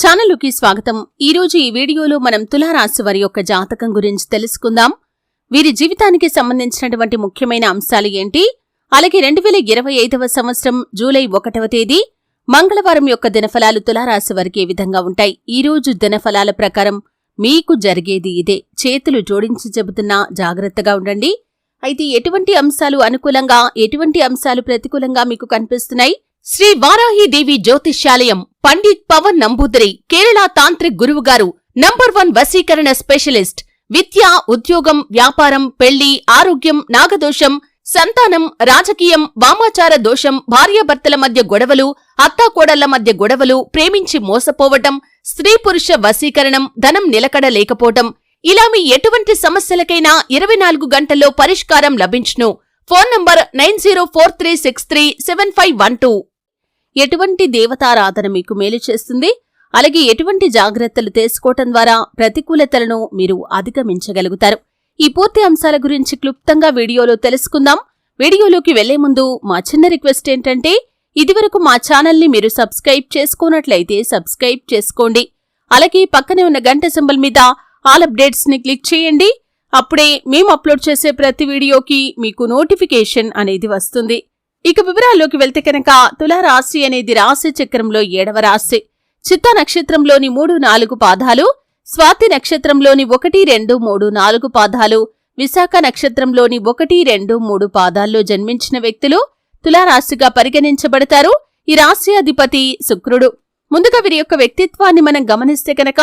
ఛానలుకి స్వాగతం. ఈరోజు ఈ వీడియోలో మనం తులారాశి వారి యొక్క జాతకం గురించి తెలుసుకుందాం. వీరి జీవితానికి సంబంధించినటువంటి ముఖ్యమైన అంశాలు ఏంటి? అలాగే రెండు వేల ఇరవై ఐదవ సంవత్సరం జూలై ఒకటవ తేదీ మంగళవారం యొక్క దినఫలాలు తులారాశి వారికి ఏ విధంగా ఉంటాయి? ఈ రోజు దినఫలాల ప్రకారం మీకు జరిగేది ఇదే. చేతులు జోడించి చెబుతున్నా జాగ్రత్తగా ఉండండి. అయితే ఎటువంటి అంశాలు అనుకూలంగా ఎటువంటి అంశాలు ప్రతికూలంగా మీకు కనిపిస్తున్నాయి? శ్రీ వారాహిదేవి జ్యోతిష్యాలయం పండిత్ పవన్ నంబూదరి కేరళ తాంత్రిక్ గురువుగారు నంబర్ వన్ వశీకరణ స్పెషలిస్ట్ విద్య ఉద్యోగం వ్యాపారం పెళ్ళి ఆరోగ్యం నాగదోషం సంతానం రాజకీయం వామాచార దోషం భార్యాభర్తల మధ్య గొడవలు అత్తాకోడళ్ళ మధ్య గొడవలు ప్రేమించి మోసపోవటం స్త్రీ పురుష వశీకరణం ధనం నిలకడ లేకపోవటం ఇలా మీ ఎటువంటి సమస్యలకైనా ఇరవై నాలుగు గంటల్లో పరిష్కారం లభించును. Phone number nine zero four three six three seven five one two. ఎటువంటి దేవతారాధన మీకు మేలు చేస్తుంది? అలాగే ఎటువంటి జాగ్రత్తలు తీసుకోవటం ద్వారా ప్రతికూలతలను మీరు అధిగమించగలుగుతారు. ఈ పూర్తి అంశాల గురించి క్లుప్తంగా వీడియోలో తెలుసుకుందాం. వీడియోలోకి వెళ్ళే ముందు మా చిన్న రిక్వెస్ట్ ఏంటంటే ఇదివరకు మా ఛానల్ని మీరు సబ్స్క్రైబ్ చేసుకోనట్లయితే సబ్స్క్రైబ్ చేసుకోండి. అలాగే పక్కనే ఉన్న గంట సింబల్ మీద ఆల్ అప్డేట్స్ని క్లిక్ చేయండి. అప్పుడే మేము అప్లోడ్ చేసే ప్రతి వీడియోకి మీకు నోటిఫికేషన్ అనేది వస్తుంది. ఇక వివరాల్లోకి వెళ్తే కనుక తులారాశి అనేది రాశి చక్రంలో ఏడవ రాశి. చిత్త నక్షత్రంలోని మూడు నాలుగు పాదాలు స్వాతి నక్షత్రంలోని ఒకటి రెండు మూడు నాలుగు పాదాలు విశాఖ నక్షత్రంలోని ఒకటి రెండు మూడు పాదాల్లో జన్మించిన వ్యక్తులు తులారాశిగా పరిగణించబడతారు. ఈ రాశి అధిపతి శుక్రుడు. ముందుగా వీరి యొక్క వ్యక్తిత్వాన్ని మనం గమనిస్తే కనుక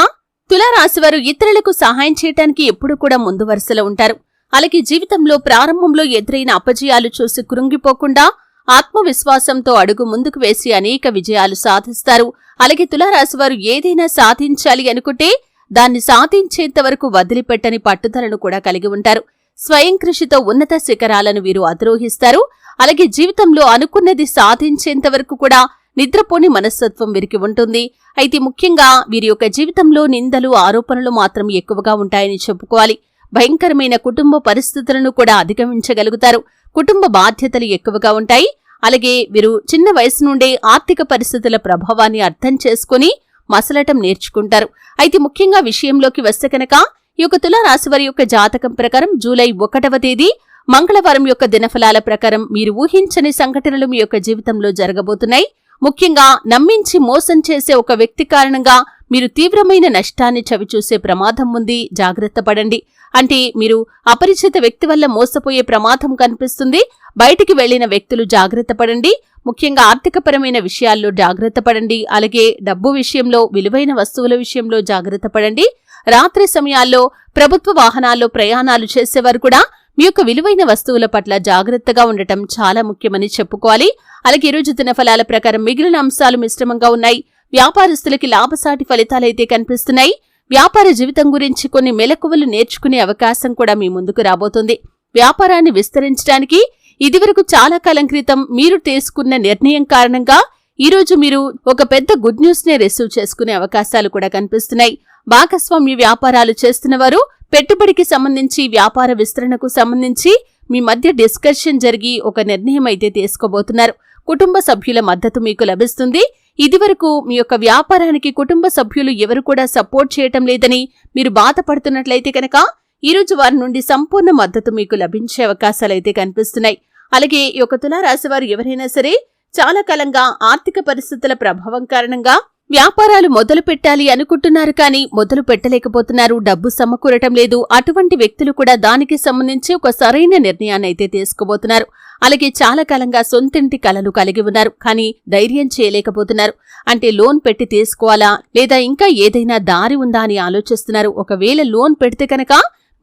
తులారాశివారు ఇతరులకు సహాయం చేయటానికి ఎప్పుడూ కూడా ముందు వరుసలో ఉంటారు. అలాగే జీవితంలో ప్రారంభంలో ఎదురైన అపజయాలు చూసి కృంగిపోకుండా ఆత్మవిశ్వాసంతో అడుగు ముందుకు వేసి అనేక విజయాలు సాధిస్తారు. అలాగే తులారాశివారు ఏదైనా సాధించాలి అనుకుంటే దాన్ని సాధించేంత వరకు వదిలిపెట్టని పట్టుదలను కూడా కలిగి ఉంటారు. స్వయం కృషితో ఉన్నత శిఖరాలను వీరు అధిరోహిస్తారు. అలాగే జీవితంలో అనుకున్నది సాధించేంత వరకు కూడా నిద్రపోని మనస్తత్వం వీరికి ఉంటుంది. అయితే ముఖ్యంగా వీరి యొక్క జీవితంలో నిందలు ఆరోపణలు మాత్రం ఎక్కువగా ఉంటాయని చెప్పుకోవాలి. భయంకరమైన కుటుంబ పరిస్థితులను కూడా అధిగమించగలుగుతారు. కుటుంబ బాధ్యతలు ఎక్కువగా ఉంటాయి. అలాగే వీరు చిన్న వయసు నుండే ఆర్థిక పరిస్థితుల ప్రభావాన్ని అర్థం చేసుకుని మసలటం నేర్చుకుంటారు. అయితే ముఖ్యంగా విషయంలోకి వస్తే కనుక ఈ యొక్క తులారాశి వారి యొక్క జాతకం ప్రకారం జూలై ఒకటవ తేదీ మంగళవారం యొక్క దినఫలాల ప్రకారం మీరు ఊహించని సంఘటనలు మీ యొక్క జీవితంలో జరగబోతున్నాయి. ముఖ్యంగా నమ్మించి మోసం చేసే ఒక వ్యక్తి కారణంగా మీరు తీవ్రమైన నష్టాన్ని చవిచూసే ప్రమాదం ఉంది జాగ్రత్త పడండి. అంటే మీరు అపరిచిత వ్యక్తి వల్ల మోసపోయే ప్రమాదం కనిపిస్తుంది బయటికి వెళ్ళిన వ్యక్తులు జాగ్రత్త పడండి ముఖ్యంగా ఆర్థికపరమైన విషయాల్లో జాగ్రత్త పడండి అలాగే డబ్బు విషయంలో విలువైన వస్తువుల విషయంలో జాగ్రత్త పడండి. రాత్రి సమయాల్లో ప్రభుత్వ వాహనాల్లో ప్రయాణాలు చేసేవారు కూడా మీ యొక్క విలువైన వస్తువుల పట్ల జాగ్రత్తగా ఉండటం చాలా ముఖ్యమని చెప్పుకోవాలి. అలాగే ఈరోజు దినఫలాల ప్రకారం మిగిలిన అంశాలు మిశ్రమంగా ఉన్నాయి. వ్యాపారస్తులకి లాభసాటి ఫలితాలైతే కనిపిస్తున్నాయి. వ్యాపార జీవితం గురించి కొన్ని మెలకువలు నేర్చుకునే అవకాశం కూడా మీ ముందుకు రాబోతుంది. వ్యాపారాన్ని విస్తరించడానికి ఇదివరకు చాలా కాలం క్రితం మీరు తీసుకున్న నిర్ణయం కారణంగా ఈరోజు మీరు ఒక పెద్ద గుడ్ న్యూస్ నే రిసీవ్ చేసుకునే అవకాశాలు కూడా కనిపిస్తున్నాయి. భాగస్వామ్య వ్యాపారాలు చేస్తున్నవారు పెట్టుబడికి సంబంధించి వ్యాపార విస్తరణకు సంబంధించి మీ మధ్య డిస్కషన్ జరిగి ఒక నిర్ణయం అయితే తీసుకోబోతున్నారు. కుటుంబ సభ్యుల మద్దతు మీకు లభిస్తుంది. ఇదివరకు మీ యొక్క వ్యాపారానికి కుటుంబ సభ్యులు ఎవరు కూడా సపోర్ట్ చేయటం లేదని మీరు బాధపడుతున్నట్లయితే కనుక ఈ రోజు వారి నుండి సంపూర్ణ మద్దతు మీకు లభించే అవకాశాలైతే కనిపిస్తున్నాయి. అలాగే ఈ యొక్క తులారాశి వారు ఎవరైనా సరే చాలా కాలంగా ఆర్థిక పరిస్థితుల ప్రభావం కారణంగా వ్యాపారాలు మొదలు పెట్టాలి అనుకుంటున్నారు కానీ మొదలు పెట్టలేకపోతున్నారు. డబ్బు సమకూరటం లేదు. అటువంటి వ్యక్తులు కూడా దానికి సంబంధించి ఒక సరైన నిర్ణయాన్ని అయితే తీసుకోబోతున్నారు అలాగే చాలా కాలంగా సొంతింటి కలలు కలిగి ఉన్నారు. కానీ ధైర్యం చేయలేకపోతున్నారు. అంటే లోన్ పెట్టి తీసుకోవాలా? లేదా ఇంకా ఏదైనా దారి ఉందా అని ఆలోచిస్తున్నారు. ఒకవేళ లోన్ పెడితే కనుక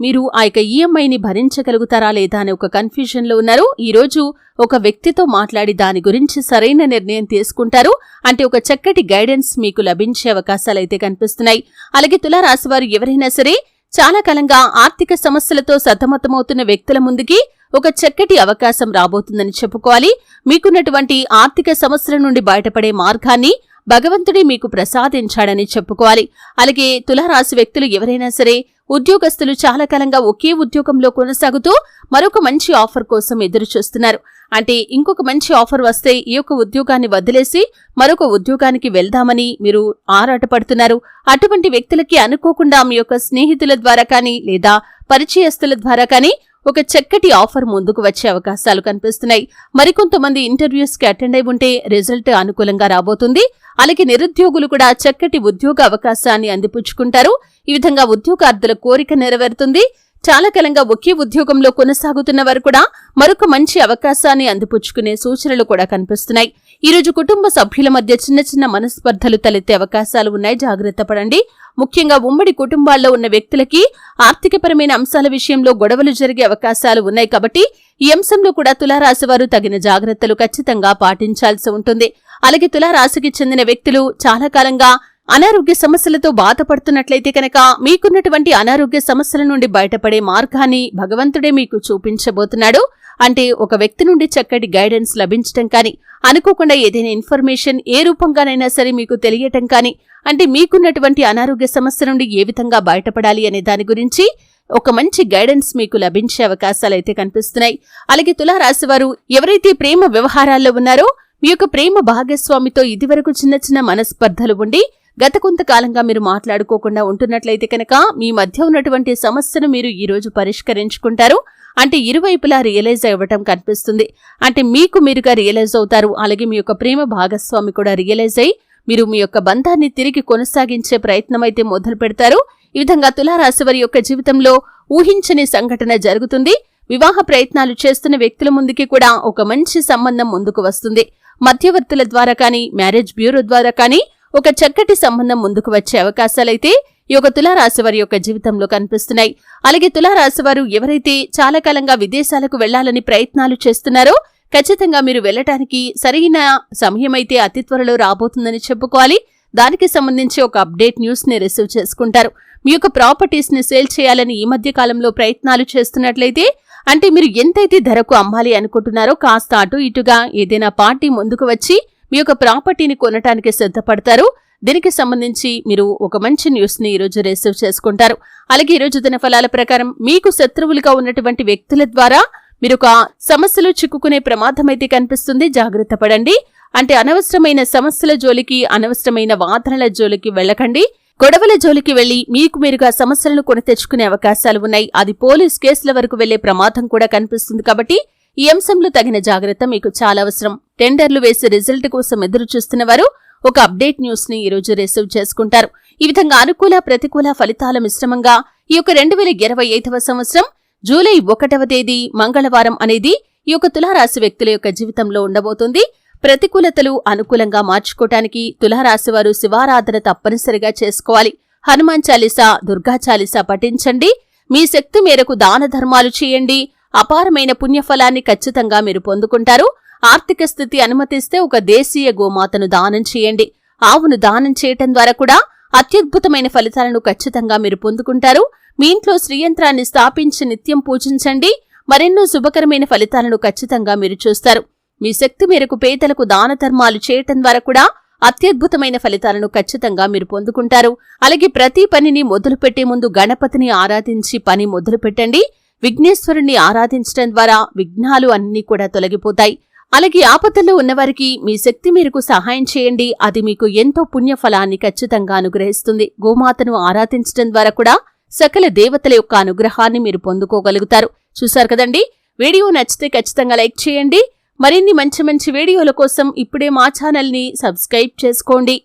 మీరు ఆ యొక్క ఈఎంఐని భరించగలుగుతారా లేదా అనే ఒక కన్ఫ్యూజన్లో ఉన్నారు. ఈరోజు ఒక వ్యక్తితో మాట్లాడి దాని గురించి సరైన నిర్ణయం తీసుకుంటారు. అంటే ఒక చక్కటి గైడెన్స్ మీకు లభించే అవకాశాలైతే కనిపిస్తున్నాయి. అలాగే తులారాశి వారు ఎవరైనా సరే చాలా కాలంగా ఆర్థిక సమస్యలతో సతమతమవుతున్న వ్యక్తుల ముందుకి ఒక చక్కటి అవకాశం రాబోతుందని చెప్పుకోవాలి. మీకున్నటువంటి ఆర్థిక సమస్యల నుండి బయటపడే మార్గాన్ని భగవంతుడే మీకు ప్రసాదించాడని చెప్పుకోవాలి. అలాగే తులారాశి వ్యక్తులు ఎవరైనా సరే ఉద్యోగస్తులు చాలా కాలంగా ఒకే ఉద్యోగంలో కొనసాగుతూ మరొక మంచి ఆఫర్ కోసం ఎదురు చూస్తున్నారు అంటే ఇంకొక మంచి ఆఫర్ వస్తే ఈ యొక్క ఉద్యోగాన్ని వదిలేసి మరొక ఉద్యోగానికి వెళ్దామని మీరు ఆరాటపడుతున్నారు. అటువంటి వ్యక్తులకి అనుకోకుండా మీ యొక్క స్నేహితుల ద్వారా కానీ లేదా పరిచయస్తుల ద్వారా కానీ ఒక చక్కటి ఆఫర్ ముందుకు వచ్చే అవకాశాలు కనిపిస్తున్నాయి. మరికొంతమంది ఇంటర్వ్యూస్కి అటెండ్ అయి ఉంటే రిజల్ట్ అనుకూలంగా రాబోతుంది. అలాగే నిరుద్యోగులు కూడా చక్కటి ఉద్యోగ అవకాశాన్ని అందిపుచ్చుకుంటారు. ఈ విధంగా ఉద్యోగార్థుల కోరిక నెరవేరుతుంది. చాలా కాలంగా ఒకే ఉద్యోగంలో కొనసాగుతున్న వారు కూడా మరొక మంచి అవకాశాన్ని అందిపుచ్చుకునే సూచనలు కూడా కనిపిస్తున్నాయి. ఈ రోజు కుటుంబ సభ్యుల మధ్య చిన్న చిన్న మనస్పర్ధలు తలెత్తే అవకాశాలు ఉన్నాయి. జాగ్రత్త పడండి. ముఖ్యంగా ఉమ్మడి కుటుంబాల్లో ఉన్న వ్యక్తులకి ఆర్థికపరమైన అంశాల విషయంలో గొడవలు జరిగే అవకాశాలు ఉన్నాయి కాబట్టి ఈ అంశంలో కూడా తులారాశి వారు తగిన జాగ్రత్తలు ఖచ్చితంగా పాటించాల్సి ఉంటుంది. అలాగే తులారాశికి చెందిన వ్యక్తులు చాలా కాలంగా అనారోగ్య సమస్యలతో బాధపడుతున్నట్లయితే కనుక మీకున్నటువంటి అనారోగ్య సమస్యల నుండి బయటపడే మార్గాన్ని భగవంతుడే మీకు చూపించబోతున్నాడు. అంటే ఒక వ్యక్తి నుండి చక్కటి గైడెన్స్ లభించటం కానీ అనుకోకుండా ఏదైనా ఇన్ఫర్మేషన్ ఏ రూపంగానైనా సరే మీకు తెలియటం కానీ అంటే మీకున్నటువంటి అనారోగ్య సమస్య నుండి ఏ విధంగా బయటపడాలి అనే దాని గురించి ఒక మంచి గైడెన్స్ మీకు లభించే అవకాశాలు అయితే కనిపిస్తున్నాయి. అలాగే తులారాశి వారు ఎవరైతే ప్రేమ వ్యవహారాల్లో ఉన్నారో మీ యొక్క ప్రేమ భాగస్వామితో ఇదివరకు చిన్న చిన్న మనస్పర్ధలు ఉండి గత కొంతకాలంగా మీరు మాట్లాడుకోకుండా ఉంటున్నట్లయితే కనుక మీ మధ్య ఉన్నటువంటి సమస్యను మీరు ఈరోజు పరిష్కరించుకుంటారు. అంటే ఇరువైపులా రియలైజ్ అవ్వటం కనిపిస్తుంది. అంటే మీకు మీరుగా రియలైజ్ అవుతారు. అలాగే మీ యొక్క ప్రేమ భాగస్వామి కూడా రియలైజ్ అయ్యి మీరు మీ యొక్క బంధాన్ని తిరిగి కొనసాగించే ప్రయత్నం అయితే మొదలు పెడతారు. ఈ విధంగా తులారాశి వారి యొక్క జీవితంలో ఊహించని సంఘటన జరుగుతుంది. వివాహ ప్రయత్నాలు చేస్తున్న వ్యక్తుల ముందుకి కూడా ఒక మంచి సంబంధం ముందుకు వస్తుంది. మధ్యవర్తుల ద్వారా కానీ మ్యారేజ్ బ్యూరో ద్వారా కానీ ఒక చక్కటి సంబంధం ముందుకు వచ్చే అవకాశాలైతే ఈ యొక్క తులారాశి వారి యొక్క జీవితంలో కనిపిస్తున్నాయి. అలాగే తులారాశి వారు ఎవరైతే చాలా కాలంగా విదేశాలకు వెళ్ళాలని ప్రయత్నాలు చేస్తున్నారో ఖచ్చితంగా మీరు వెళ్ళటానికి సరైన సమయమైతే అతి త్వరలో రాబోతుందని చెప్పుకోవాలి. దానికి సంబంధించి ఒక అప్డేట్ న్యూస్ని రిసీవ్ చేసుకుంటారు. మీ యొక్క ప్రాపర్టీస్ని సేల్ చేయాలని ఈ మధ్య కాలంలో ప్రయత్నాలు చేస్తున్నట్లయితే అంటే మీరు ఎంతైతే ధరకు అమ్మాలి అనుకుంటున్నారో కాస్త అటు ఇటుగా ఏదైనా పార్టీ ముందుకు వచ్చి మీ యొక్క ప్రాపర్టీని కొనటానికి సిద్ధపడతారు. దీనికి సంబంధించి మీరు ఒక మంచి న్యూస్ని ఈరోజు రిసీవ్ చేసుకుంటారు. అలాగే ఈరోజు దినఫలాల ప్రకారం మీకు శత్రువులుగా ఉన్నటువంటి వ్యక్తుల ద్వారా మీరు ఒక సమస్యలు చిక్కుకునే ప్రమాదం అయితే కనిపిస్తుంది. జాగ్రత్త పడండి. అంటే అనవసరమైన సమస్యల జోలికి అనవసరమైన వాదనల జోలికి వెళ్ళకండి. గొడవల జోలికి వెళ్ళి మీకు మీరుగా సమస్యలను కొని తెచ్చుకునే అవకాశాలు ఉన్నాయి. అది పోలీస్ కేసుల వరకు వెళ్ళే ప్రమాదం కూడా కనిపిస్తుంది కాబట్టి ఈ అంశంలో తగిన జాగ్రత్త మీకు చాలా అవసరం. టెండర్లు వేసి రిజల్ట్ కోసం ఎదురు చూస్తున్న వారు ఒక అప్డేట్ న్యూస్ని ఈరోజు రిసీవ్ చేసుకుంటారు. ఈ విధంగా అనుకూల ప్రతికూల ఫలితాల మిశ్రమంగా ఈ యొక్క రెండు వేల ఇరవై ఐదవ సంవత్సరం జూలై ఒకటవ తేదీ మంగళవారం అనేది ఈ యొక్క తులారాశి వ్యక్తుల యొక్క జీవితంలో ఉండబోతుంది. ప్రతికూలతలు అనుకూలంగా మార్చుకోవటానికి తులారాశి వారు శివారాధన తప్పనిసరిగా చేసుకోవాలి. హనుమాన్ చాలీసా దుర్గా చాలీసా పఠించండి. మీ శక్తి మేరకు దాన ధర్మాలు చేయండి. అపారమైన పుణ్యఫలాన్ని ఖచ్చితంగా మీరు పొందుకుంటారు. ఆర్థిక స్థితి అనుమతిస్తే ఒక దేశీయ గోమాతను దానం చేయండి. ఆవును దానం చేయటం ద్వారా కూడా అత్యద్భుతమైన ఫలితాలను ఖచ్చితంగా మీరు పొందుకుంటారు. మీ ఇంట్లో శ్రీయంత్రాన్ని స్థాపించి నిత్యం పూజించండి. మరెన్నో శుభకరమైన ఫలితాలను ఖచ్చితంగా మీరు చూస్తారు. మీ శక్తి మేరకు పేదలకు దాన ధర్మాలు చేయటం ద్వారా కూడా అత్యద్భుతమైన ఫలితాలను ఖచ్చితంగా మీరు పొందుకుంటారు. అలాగే ప్రతి పనిని మొదలుపెట్టే ముందు గణపతిని ఆరాధించి పని మొదలు పెట్టండి విఘ్నేశ్వరుణ్ణి ఆరాధించడం ద్వారా విఘ్నాలు అన్నీ కూడా తొలగిపోతాయి. అలాగే ఆపదల్లో ఉన్నవారికి మీ శక్తి మేరకు సహాయం చేయండి. అది మీకు ఎంతో పుణ్యఫలాన్ని ఖచ్చితంగా అనుగ్రహిస్తుంది. గోమాతను ఆరాధించడం ద్వారా కూడా సకల దేవతల యొక్క అనుగ్రహాన్ని మీరు పొందుకోగలుగుతారు. చూశారు కదండి? వీడియో నచ్చితే ఖచ్చితంగా లైక్ చేయండి. మరిన్ని మంచి మంచి వీడియోల కోసం ఇప్పుడే మా ఛానల్ని సబ్స్క్రైబ్ చేసుకోండి.